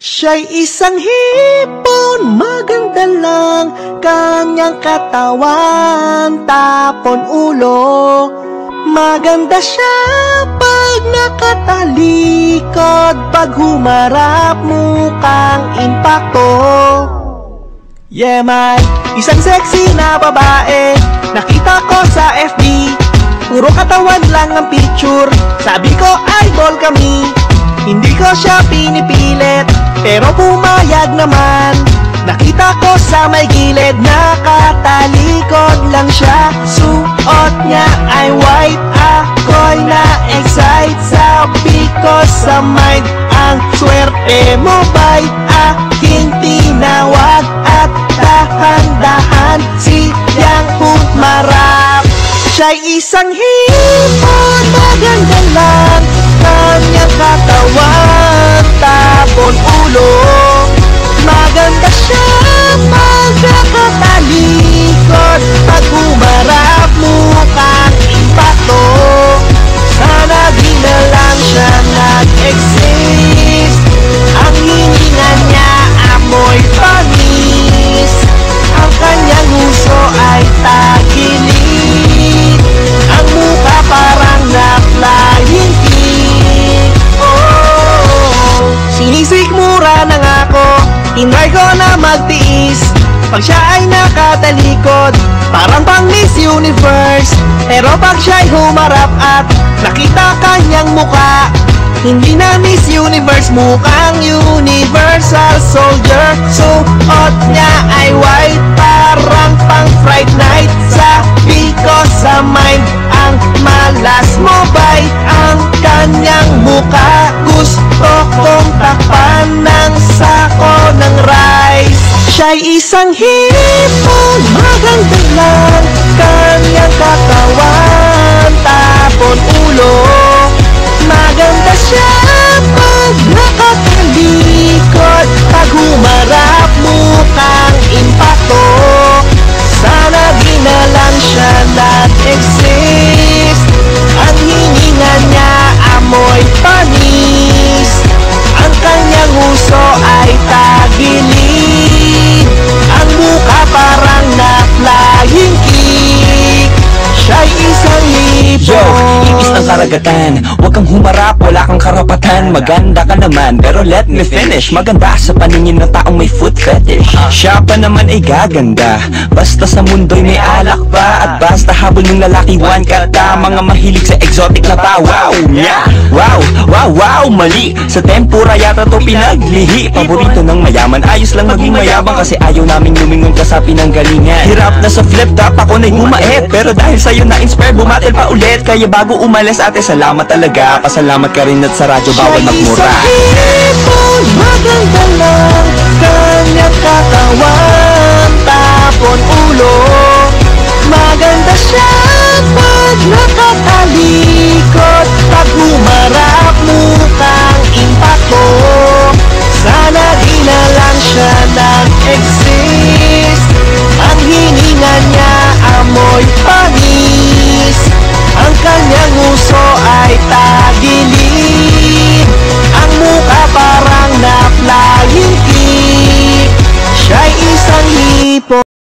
Siya'y isang hipon, maganda lang kanyang katawan, tapon ulo. Maganda siya pag nakatalikod, pag humarap mukhang impacto. Yeah, may isang sexy na babae, nakita ko sa FB. Puro katawan lang ang picture, sabi ko idol kami. Hindi ko siya pinipilit Pero pumayag naman. Nakita ko sa may gilid Nakatalikod lang siya. Suot niya ay white Ako'y na-excite. Sabi ko sa mind Ang swerte mo ba'y aking tinawag? At dahan-dahan siyang humarap. Siya'y isang hipon Maganda lang Pag siya ay nakatalikod Parang pang Miss Universe. Pero pag siya'y humarap at Nakita kanyang muka hindi na Miss Universe, mukhang Universal Soldier. Suot niya Siya'y isang hipon, maganda lang karagatan. Huwag kang humarap, wala kang karapatan. Maganda ka naman, pero let me finish. Maganda sa paningin ng taong may foot fetish. Siya pa naman ay gaganda. Basta sa mundo'y may alak pa At basta habol ng lalaki one kata Mga mahilig sa exotic na pa Wow, yeah, wow, wow, wow Mali, sa tempura yata to pinaglihi. Paborito ng mayaman, ayos lang maging mayabang Kasi ayaw namin lumingon ka sa pinanggalingan. Hirap na sa flip top, ako na'y bumait Pero dahil sa'yo na-inspire, bumatil pa ulit. Kaya bago umalis ate, salamat talaga. Pasalamat ka rin at sa radyo bawal magmura